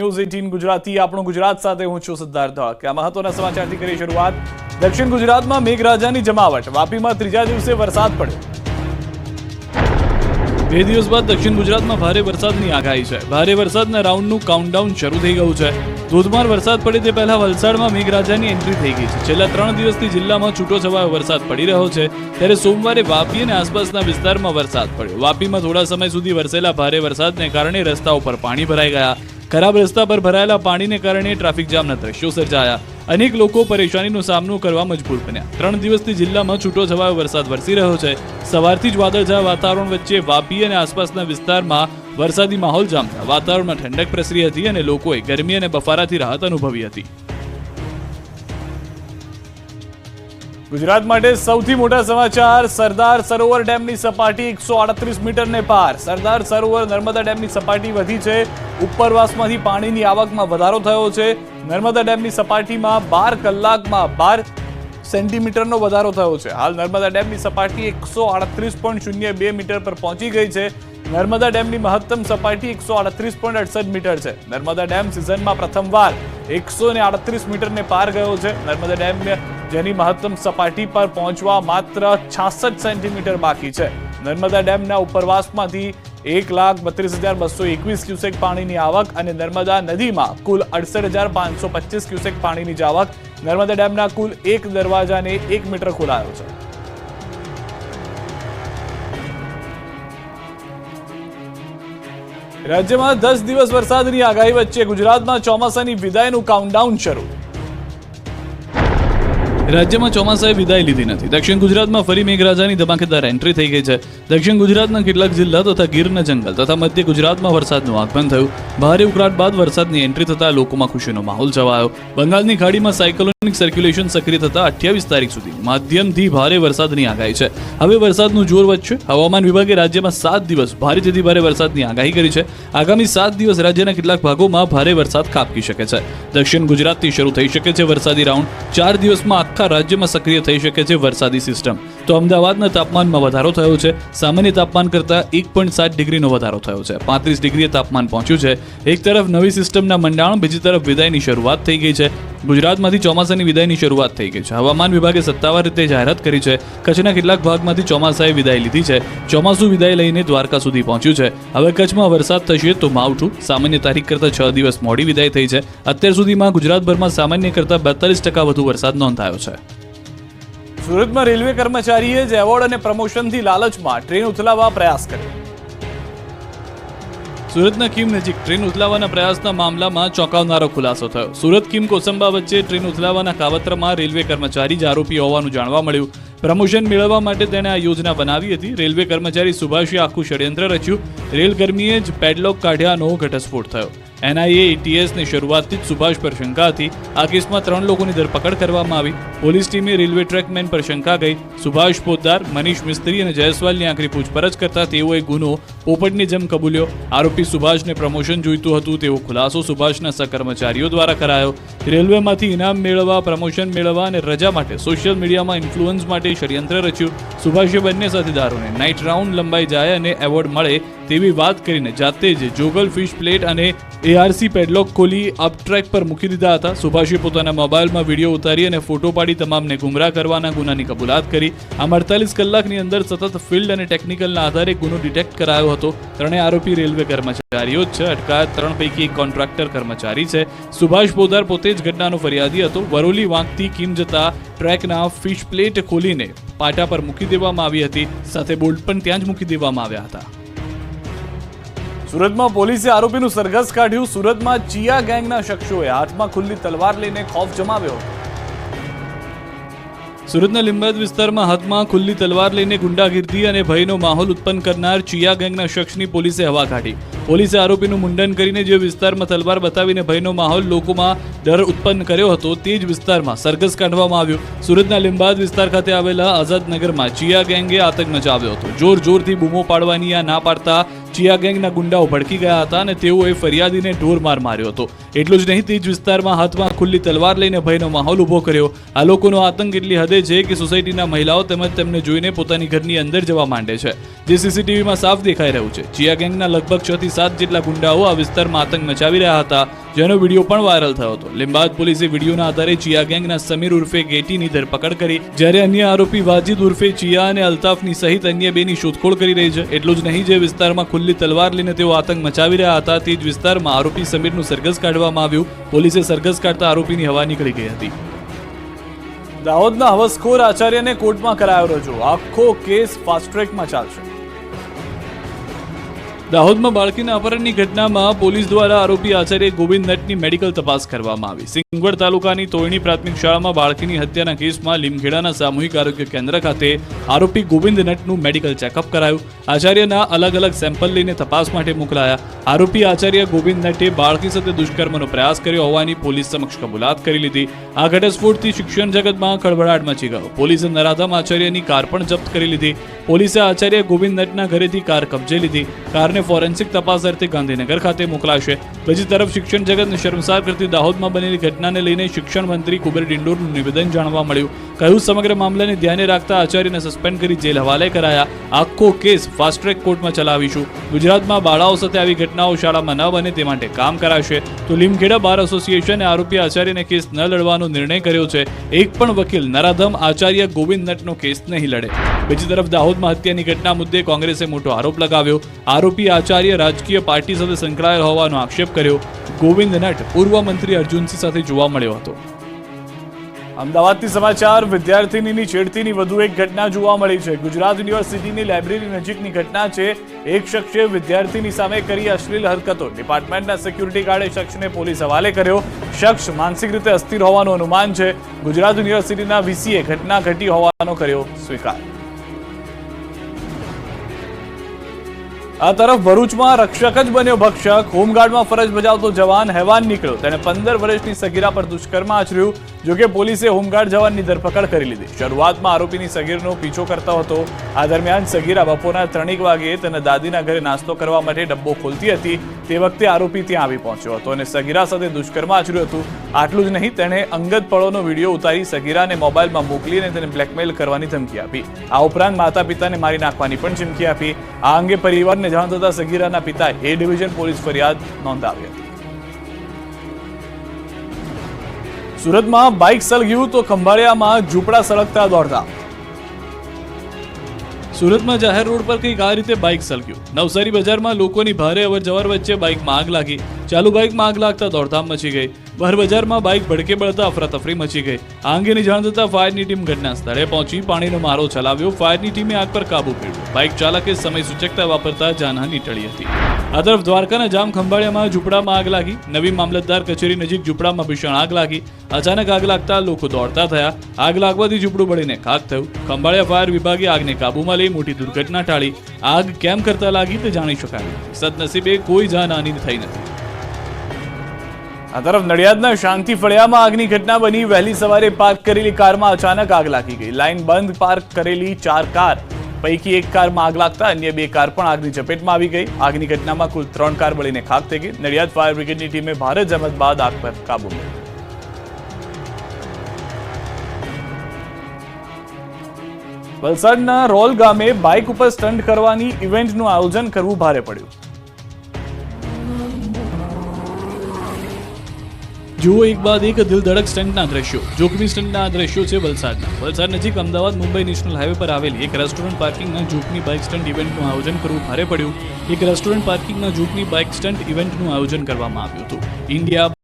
News દક્ષિણ ગુજરાતમાં મેઘરાજાની જમાવટ. વાપીમાં ત્રીજા દિવસે વરસાદ પડ્યો. બે દિવસ બાદ દક્ષિણ ગુજરાતમાં ભારે વરસાદની આગાહી છે. ભારે વરસાદના રાઉન્ડનું કાઉન્ટડાઉન શરૂ થઈ ગયું છે. ધોધમાર વરસાદ પડે તે પહેલા વલસાડમાં મેઘરાજાની એન્ટ્રી થઈ ગઈ છે. છેલ્લા ત્રણ દિવસથી જિલ્લામાં છૂટો છવાયો વરસાદ પડી રહ્યો છે. ત્યારે સોમવારે વાપી અને આસપાસના વિસ્તારમાં વરસાદ પડ્યો. વાપીમાં થોડા સમય સુધી વરસેલા ભારે વરસાદને કારણે રસ્તા ઉપર પાણી ભરાઈ ગયા. ખરાબ રસ્તા પર ભરાયેલા પાણીને કારણે ટ્રાફિક જામના દ્રશ્યો સર્જાયા અનેક લોકો પરેશાનીનો સામનો કરવા મજબૂર બન્યા. ત્રણ દિવસથી જિલ્લામાં છૂટો છવાયો વરસાદ વરસી રહ્યો છે. સવારથી જ વાદળછાયા વાતાવરણ વચ્ચે વાપી અને આસપાસના વિસ્તારમાં વરસાદી માહોલ જામતા વાતાવરણમાં ઠંડક પ્રસરી હતી અને લોકોએ ગરમી અને બફારાથી રાહત અનુભવી હતી. ગુજરાત માટે સૌથી મોટા સમાચાર, સરદાર સરોવર ડેમની સપાટી એકસો આડત્રીસ મીટરને પાર. સરદાર સરોવર નર્મદા ડેમની સપાટી વધી છે. ઉપરવાસમાંથી પાણીની આવકમાં વધારો થયો છે. નર્મદા ડેમની સપાટીમાં બાર કલાકમાં બાર સેન્ટીમીટરનો વધારો થયો છે. હાલ નર્મદા ડેમની સપાટી એકસો આડત્રીસ પોઈન્ટ શૂન્ય બે મીટર પર પહોંચી ગઈ છે. નર્મદા ડેમની મહત્તમ સપાટી એકસો આડત્રીસ પોઈન્ટ અડસઠ મીટર છે. નર્મદા ડેમ સિઝનમાં પ્રથમવાર એકસો ને આડત્રીસ મીટરને પાર ગયો છે. નર્મદા ડેમ જેની મહત્તમ સપાટી પર પહોંચવા માત્ર છાસઠ સેન્ટીમીટર બાકી છે. નર્મદા ડેમના ઉપરવાસમાંથી એક લાખ બત્રીસ હજાર બસો એકવીસ ક્યુસેક પાણીની આવક અને નર્મદા નદીમાં કુલ અડસઠ હજાર પાંચસો પચીસ ક્યુસેક પાણીની જ આવક. નર્મદા ડેમના કુલ એક દરવાજાને એક મીટર ખોલાયો છે. રાજ્યમાં દસ દિવસ વરસાદની આગાહી વચ્ચે ગુજરાતમાં ચોમાસાની વિદાયનું કાઉન્ટડાઉન શરૂ. રાજ્યમાં ચોમાસાએ વિદાય લીધી નથી. દક્ષિણ ગુજરાતમાં ફરી મેઘરાજાની ધમાકેદાર એન્ટ્રી થઈ ગઈ છે. દક્ષિણ ગુજરાતના કેટલાક જિલ્લા તથા ગીરના જંગલ તથા મધ્ય ગુજરાતમાં વરસાદનું આગમન થયું. ભારે ઉકળાટ બાદ વરસાદની એન્ટ્રી થતા લોકોમાં ખુશીનો માહોલ છવાયો. બંગાળની ખાડીમાં સાયકલોનિક સર્ક્યુલેશન સક્રિય થતા અઠ્યાવીસ તારીખ સુધી માધ્યમથી ભારે વરસાદની આગાહી છે. હવે વરસાદનું જોર વધશે. હવામાન વિભાગે રાજ્યમાં સાત દિવસ ભારેથી ભારે વરસાદની આગાહી કરી છે. આગામી સાત દિવસ રાજ્યના કેટલાક ભાગોમાં ભારે વરસાદ ખાબકી શકે છે. દક્ષિણ ગુજરાતથી શરૂ થઈ શકે છે વરસાદી રાઉન્ડ. ચાર દિવસમાં આખા રાજ્યમાં સક્રિય થઈ શકે છે વરસાદી સિસ્ટમ તો અમદાવાદના તાપમાનમાં વધારો થયો છે. સામાન્ય તાપમાન કરતાં એક પોઈન્ટ સાત ડિગ્રીનો વધારો થયો છે. પાંત્રીસ ડિગ્રીએ તાપમાન પહોંચ્યું છે. એક તરફ નવી સિસ્ટમના મંડાણ, બીજી તરફ વિદાયની શરૂઆત થઈ ગઈ છે. ગુજરાતમાંથી ચોમાસાની વિદાયની શરૂઆત થઈ ગઈ છે. હવામાન વિભાગે સત્તાવાર રીતે જાહેરાત કરી છે. કચ્છના કેટલાક ભાગમાંથી ચોમાસાએ વિદાય લીધી છે. ચોમાસું વિદાય લઈને દ્વારકા સુધી પહોંચ્યું છે. હવે કચ્છમાં વરસાદ થશે તો માવઠું. સામાન્ય તારીખ કરતાં છ દિવસ મોડી વિદાય થઈ છે. અત્યાર સુધીમાં ગુજરાતભરમાં સામાન્ય કરતાં બેતાલીસ ટકા વધુ વરસાદ નોંધાયો છે. સુરતમાં રેલવે કર્મચારીએ જ એવોર્ડ અને પ્રમોશનથી લાલચમાં ટ્રેન ઉથલાવવા પ્રયાસ કર્યો. સુરતના કીમ નજીક ટ્રેન ઉથલાવવાના પ્રયાસના મામલામાં ચોંકાવનારો ખુલાસો થયો. સુરત કિમ કોસંબા વચ્ચે ટ્રેન ઉથલાવવાના કાવતરમાં રેલવે કર્મચારી જ આરોપી હોવાનું જાણવા મળ્યું. પ્રમોશન મેળવવા માટે તેણે આ યોજના બનાવી હતી. રેલવે કર્મચારી સુભાષે આખું ષડયંત્ર રચ્યું. રેલકર્મીએ જ પેડલોક કાઢ્યાનો ઘટસ્ફોટ થયો. એનઆઈએ એટીએસની શરૂઆતથી જ સુભાષ પર શંકા હતી. આ કેસમાં ત્રણ લોકોની ધરપકડ કરવામાં આવી. પોલીસ ટીમે રેલવે ટ્રેકમેન પર શંકા ગઈ. સુભાષ પોદાર મનીષ મિસ્ત્રી અને જયસ્વાલની આખરી પૂછપરછ કરતા તેઓએ ગુનો પોપટની જેમ કબૂલ્યો. આરોપી સુભાષને પ્રમોશન જોઈતું હતું. તેવો ખુલાસો સુભાષના સહકર્મચારીઓ દ્વારા કરાયો. રેલવેમાંથી ઇનામ મેળવવા, પ્રમોશન મેળવવા અને રજા માટે સોશિયલ મીડિયામાં ઇન્ફ્લુઅન્સ માટે ષડયંત્ર રચ્યું. સુભાષે બંને સાથીદારોને નાઇટ રાઉન્ડ લંબાઈ જાય અને એવોર્ડ મળે તેવી વાત કરીને જાતે જ જોગલ ફિશ પ્લેટ અને એઆરસી પેડલોક ખોલી અપટ્રેક પર મૂકી દીધા હતા. સુભાષે પોતાના મોબાઈલમાં વીડિયો ઉતારી અને ફોટો પાડી તમામને ગુમરાહ કરવાના ગુનાની કબૂલાત કરી. આમ અડતાલીસ કલાકની અંદર સતત ફિલ્ડ અને ટેકનિકલના આધારે ગુનો ડિટેક્ટ કરાયો હતો. ત્રણેય આરોપી રેલવે કર્મચારીઓ જ છે. અટકાયત ત્રણ પૈકી એક કોન્ટ્રાક્ટર કર્મચારી છે. સુભાષ પોદાર પોતે જ ઘટનાનો ફરિયાદી હતો. વરોલી વાંકથી કીમ જતા ટ્રેકના ફિશ પ્લેટ ખોલીને પાટા પર મૂકી દેવામાં આવી હતી. સાથે બોલ્ટ પણ ત્યાં જ મૂકી દેવામાં આવ્યા હતા. સુરતમાં પોલીસે આરોપીનું સરઘસ કાઢ્યું. સુરતમાં ચિયા ગેંગના શખ્સોએ હાથમાં ખુલ્લી તલવાર લઈને ખોફ જમાવ્યો. સુરતના લિંબાયત વિસ્તારમાં હાથમાં ખુલ્લી તલવાર લઈને ગુંડાગીર્દી અને ભયનો માહોલ ઉત્પન્ન કરનાર ચિયા ગેંગના શખ્સની પોલીસે હવા કાઢી. પોલીસે આરોપીનું મુંડન કરીને જે વિસ્તારમાં તલવાર બતાવીને ભયનો માહોલ લોકોમાં ડર ઉત્પન્ન કર્યો હતો, તે જ વિસ્તારમાં સરઘસ કાઢવામાં આવ્યો. સુરતના લિંબાદ વિસ્તાર ખાતે આવેલા આઝાદનગરમાં ચિયા ગેંગે આતંક મચાવ્યો હતો. જોર જોરથી બૂમો પાડવાની આ ના પાડતા ચિયા ગેંગના ગુંડાઓ ભડકી ગયા હતા અને તેઓએ ફરિયાદીને ઢોર માર માર્યો હતો. એટલું જ નહીં, તે જ વિસ્તારમાં હાથમાં ખુલ્લી તલવાર લઈને ભયનો માહોલ ઊભો કર્યો. આ લોકોનો આતંક એટલી હદે છે કે સોસાયટીના મહિલાઓ તેમજ તેમને જોઈને પોતાની ઘરની અંદર જવા માંડે છે. જે સીસીટીવીમાં સાફ દેખાઈ રહ્યું છે. ચિયા ગેંગના લગભગ છ થી સાત જેટલા ગુંડાઓ આ વિસ્તારમાં આતંક મચાવી રહ્યા હતા, જેનો વીડિયો પણ વાયરલ થયો હતો. લિંબાયત પોલીસે વિડીયોના આધારે ચિયા ગેંગના સમીર ઉર્ફે ગેટીની ધરપકડ કરી, જ્યારે અન્ય આરોપી વાજીદ ઉર્ફે ચિયા અને અલ્તાફની સહિત અન્ય બેની શોધખોળ કરી રહી છે. એટલું જ નહીં, જે વિસ્તારમાં ખુલ્લી તલવાર લઈને તેઓ આતંક મચાવી રહ્યા હતા, તે જ વિસ્તારમાં આરોપી સમીરનું સરઘસ કાઢવામાં આવ્યું. પોલીસે સરઘસ કાઢતા આરોપીની હવા નીકળી ગઈ હતી. દાહોદના હવસખોર આચાર્યને કોર્ટમાં કરાયો રજૂ. આખો કેસ ફાસ્ટ ટ્રેકમાં ચાલશે. દાહોદમાં બાળકીના અપહરણની ઘટનામાં પોલીસ દ્વારા આરોપી આચાર્ય ગોવિંદ નટની મેડિકલ તપાસ કરવામાં આવી. સિંગવડ તાલુકાની તોયણી પ્રાથમિક શાળામાં બાળકીની હત્યાના કેસમાં લીમખેડાના સામૂહિક આરોગ્ય કેન્દ્ર ખાતે આરોપી ગોવિંદ નટનું મેડિકલ ચેકઅપ કરાયું. આચાર્યના અલગ અલગ સેમ્પલ લઈને તપાસ માટે મોકલાયા. આરોપી આચાર્ય ગોવિંદ નટે બાળકી સાથે દુષ્કર્મનો પ્રયાસ કર્યો હોવાની પોલીસ સમક્ષ કબૂલાત કરી લીધી. આ ઘટસ્ફોટથી શિક્ષણ જગતમાં ખળભળાટ મચી ગયો. પોલીસે નરાધમ આચાર્યની કાર પણ જપ્ત કરી લીધી. પોલીસે આચાર્ય ગોવિંદ નટના ઘરેથી કાર કબજે લીધી. કારને ફોરેન્સિક તપાસ અર્થે ગાંધીનગર ખાતે મોકલાશે. બીજી તરફ શિક્ષણ જગતને શર્મસાર કરતી દાહોદમાં બનેલી ઘટનાને લઈને શિક્ષણ મંત્રી કુબેર ડિંડોરનું નિવેદન જાણવા મળ્યું. કહ્યું, સમગ્ર મામલાને ધ્યાને રાખતા આચાર્યને સસ્પેન્ડ કરી જેલ હવાલે કરાયા. આખો કેસ ફાસ્ટ ટ્રેક કોર્ટમાં ચલાવીશું. ગુજરાતમાં બાળાઓ સાથે આવી ઘટનાઓ શાળામાં ન બને તે માટે કામ કરાશે. તો લીમખેડા બાર એસોસિએશને આરોપી આચાર્યને કેસ ન લડવાનો નિર્ણય કર્યો છે. એક પણ વકીલ નરાધમ આચાર્ય ગોવિંદ નટનો કેસ નહીં લડે. બીજી તરફ દાહોદમાં હત્યાની ઘટના મુદ્દે કોંગ્રેસે મોટો આરોપ લગાવ્યો. આરોપી આચાર્ય રાજકીય પાર્ટી સાથે સંકળાયેલ હોવાનો આક્ષેપ કર્યો. ગોવિંદ નટ પૂર્વ મંત્રી અર્જુનસિંહ સાથે જોવા મળ્યો હતો. અમદાવાદથી સમાચાર, વિદ્યાર્થીનીની છેડતીની વધુ એક ઘટના જોવા મળી છે. ગુજરાત યુનિવર્સિટીની લાઇબ્રેરી નજીકની ઘટના છે. એક શખ્સે વિદ્યાર્થીની સામે કરી અશ્લીલ હરકતો. ડિપાર્ટમેન્ટના સિક્યુરિટી ગાર્ડે શખ્સને પોલીસ હવાલે કર્યો. શખ્સ માનસિક રીતે અસ્થિર હોવાનું અનુમાન છે. ગુજરાત યુનિવર્સિટીના વીસીએ ઘટના ઘટી હોવાનો કર્યો સ્વીકાર. આ તરફ ભરૂચમાં રક્ષક જ બન્યો ભક્ષક. હોમગાર્ડમાં ફરજ બજાવતો જવાન હેવાન નીકળ્યો. તેણે પંદર વર્ષની સગીરા પર દુષ્કર્મ આચર્યું, જોકે પોલીસે હોમગાર્ડ જવાનની ધરપકડ કરી લીધી. શરૂઆતમાં આરોપીની સગીરનો પીછો કરતો હતો. આ દરમિયાન સગીરા બપોરના ત્રણેક વાગે તેના દાદીના ઘરે નાસ્તો કરવા માટે ડબ્બો ખોલતી હતી. તે વખતે આરોપી ત્યાં આવી પહોંચ્યો હતો અને સગીરા સાથે દુષ્કર્મ આચર્યું હતું. આટલું જ નહીં, તેણે અંગત પળોનો વીડિયો ઉતારી સગીરાને મોબાઈલમાં મોકલીને તેને બ્લેકમેલ કરવાની ધમકી આપી. આ ઉપરાંત માતા પિતાને મારી નાખવાની પણ ચીમકી આપી. આ અંગે પરિવારને જાણ થતા સગીરાના પિતા એ ડિવિઝન પોલીસ ફરિયાદ નોંધાવી હતી. સુરતમાં બાઇક સળગ્યું તો ખંભાળિયામાં ઝૂંપડા સળગતા દોડતા. સુરતમાં જાહેર રોડ પર કંઈક આ રીતે બાઇક સળગ્યું. નવસારી બજારમાં લોકોની ભારે અવરજવર વચ્ચે બાઇકમાં આગ લાગી. ચાલુ બાઇકમાં આગ લાગતા દોડધામ મચી ગઈ. બજારમાં બાઇક ભડકે બળતા અફરાતફરી મચી ગઈ. આ અંગેની જાણ થતાં ફાયરની ટીમ ઘટના સ્થળે પહોંચી. પાણીનો મારો ચલાવ્યો ફાયરની ટીમે આગ પર કાબુ મેળવ્યો બાઇક ચાલકે સમય સૂચકતા વાપરતા જાનહાની ટળી હતી. આ તરફ દ્વારકાના જામ ખંભાળિયામાં ઝૂંપડામાં આગ લાગી. નવી મામલતદાર કચેરી નજીક ઝૂંપડામાં ભીષણ આગ લાગી. અચાનક આગ લાગતા લોકો દોડતા થયા. આગ લાગવાથી ઝૂંપડું બળીને ખાક થયું. ખંભાળિયા ફાયર વિભાગે આગને કાબૂમાં લઈ મોટી દુર્ઘટના ટાળી. આગ કેમ કરતા લાગી તે જાણી શકાય. સદનસીબે કોઈ જાનહાની થઈ નથી. આ તરફ નડિયાદના શાંતિ ફળિયામાં આગની ઘટના બની. વહેલી સવારે પાર્ક કરેલી કારમાં અચાનક આગ લાગી ગઈ. લાઇન બંધ, પાર્ક કરેલી ચાર કાર. પૈકી એક કારમાં આગ લાગતા અન્ય બે કાર પણ આગની ઝપેટમાં આવી ગઈ. આગની ઘટનામાં કુલ ત્રણ કાર બળીને ખાક થઈ ગઈ. નડિયાદ ફાયર બ્રિગેડની ટીમે ભારે જહેમત બાદ આગ પર કાબુ મેળવ્યો. વલસાડના રોલ ગામે બાઇક ઉપર સ્ટન્ટ કરવાની ઇવેન્ટનું આયોજન કરવું ભારે પડ્યું. જુઓ એક બાદ એક દિલ ધડક સ્ટન્ટના દ્રશ્યો. જોખમી સ્ટન્ટના આ દ્રશ્યો છે વલસાડના. વલસાડ નજીક અમદાવાદ, મુંબઈ નેશનલ હાઈવે પર આવેલી એક રેસ્ટોરન્ટ પાર્કિંગના જોખમી બાઇક સ્ટન્ટ ઇવેન્ટનું આયોજન કરવું ભારે પડ્યું. એક રેસ્ટોરન્ટ પાર્કિંગના જોખમી બાઇક સ્ટન્ટ ઇવેન્ટનું આયોજન કરવામાં આવ્યું હતું. ઇન્ડિયા